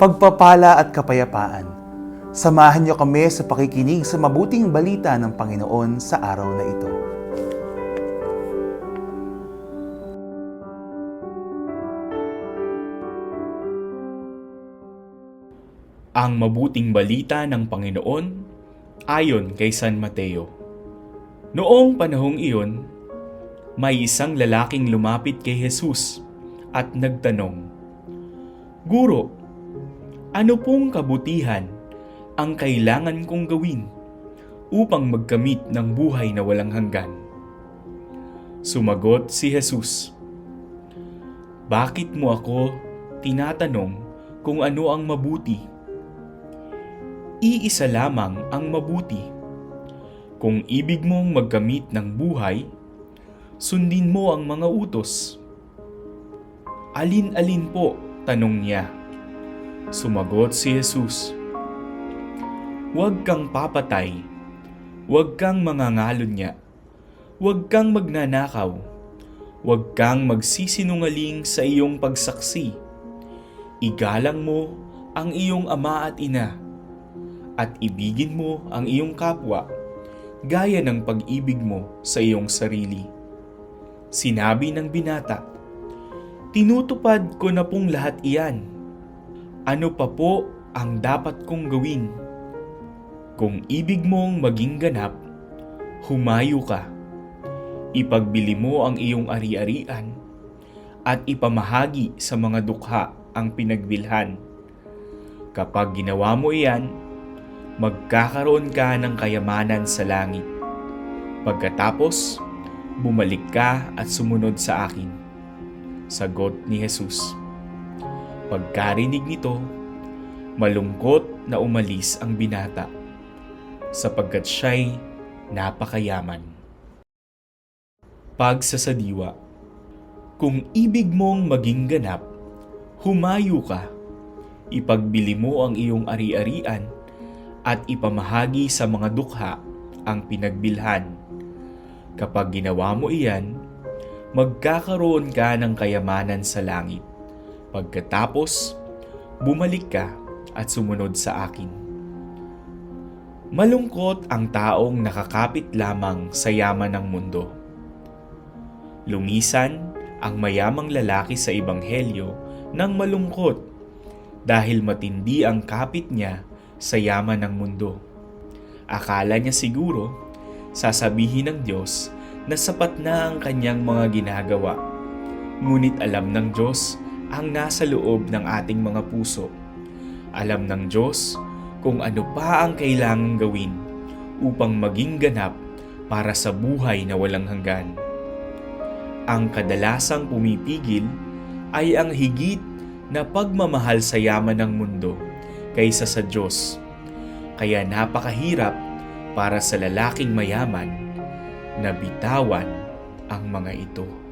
pagpapala at kapayapaan. Samahan niyo kami sa pakikinig sa mabuting balita ng Panginoon sa araw na ito. Ang mabuting balita ng Panginoon ayon kay San Mateo. Noong panahong iyon, may isang lalaking lumapit kay Jesus at nagtanong, Guro, ano pong kabutihan ang kailangan kong gawin upang magkamit ng buhay na walang hanggan? Sumagot si Jesus, Bakit mo ako tinatanong kung ano ang mabuti? iisa lamang ang mabuti. Kung ibig mong magkamit ng buhay, sundin mo ang mga utos. Alin-alin po, tanong niya. Sumagot si Jesus. Huwag kang papatay, huwag kang mangangalon niya, huwag kang magnanakaw, huwag kang magsisinungaling sa iyong pagsaksi. Igalang mo ang iyong ama at ina at ibigin mo ang iyong kapwa gaya ng pag-ibig mo sa iyong sarili. Sinabi ng binata, Tinutupad ko na pong lahat iyan. Ano pa po ang dapat kong gawin? Kung ibig mong maging ganap, humayo ka. Ipagbili mo ang iyong ari-arian at ipamahagi sa mga dukha ang pinagbilhan. Kapag ginawa mo iyan, magkakaroon ka ng kayamanan sa langit. Pagkatapos, bumalik ka at sumunod sa akin. Sagot ni Jesus. Pagkarinig nito, malungkot na umalis ang binata sapagkat siya'y napakayaman. Pagsasadiwa Kung ibig mong maging ganap, humayo ka. Ipagbili mo ang iyong ari-arian at ipamahagi sa mga dukha ang pinagbilhan. Kapag ginawa mo iyan, magkakaroon ka ng kayamanan sa langit. Pagkatapos, bumalik ka at sumunod sa akin. Malungkot ang taong nakakapit lamang sa yaman ng mundo. Lumisan ang mayamang lalaki sa ebanghelyo ng malungkot dahil matindi ang kapit niya sa yaman ng mundo. Akala niya siguro, sasabihin ng Diyos na sapat na ang kanyang mga ginagawa. Ngunit alam ng Diyos ang nasa loob ng ating mga puso. Alam ng Diyos kung ano pa ang kailangang gawin upang maging ganap para sa buhay na walang hanggan. Ang kadalasang pumipigil ay ang higit na pagmamahal sa yaman ng mundo kaysa sa Diyos. Kaya napakahirap para sa lalaking mayaman na bitawan ang mga ito.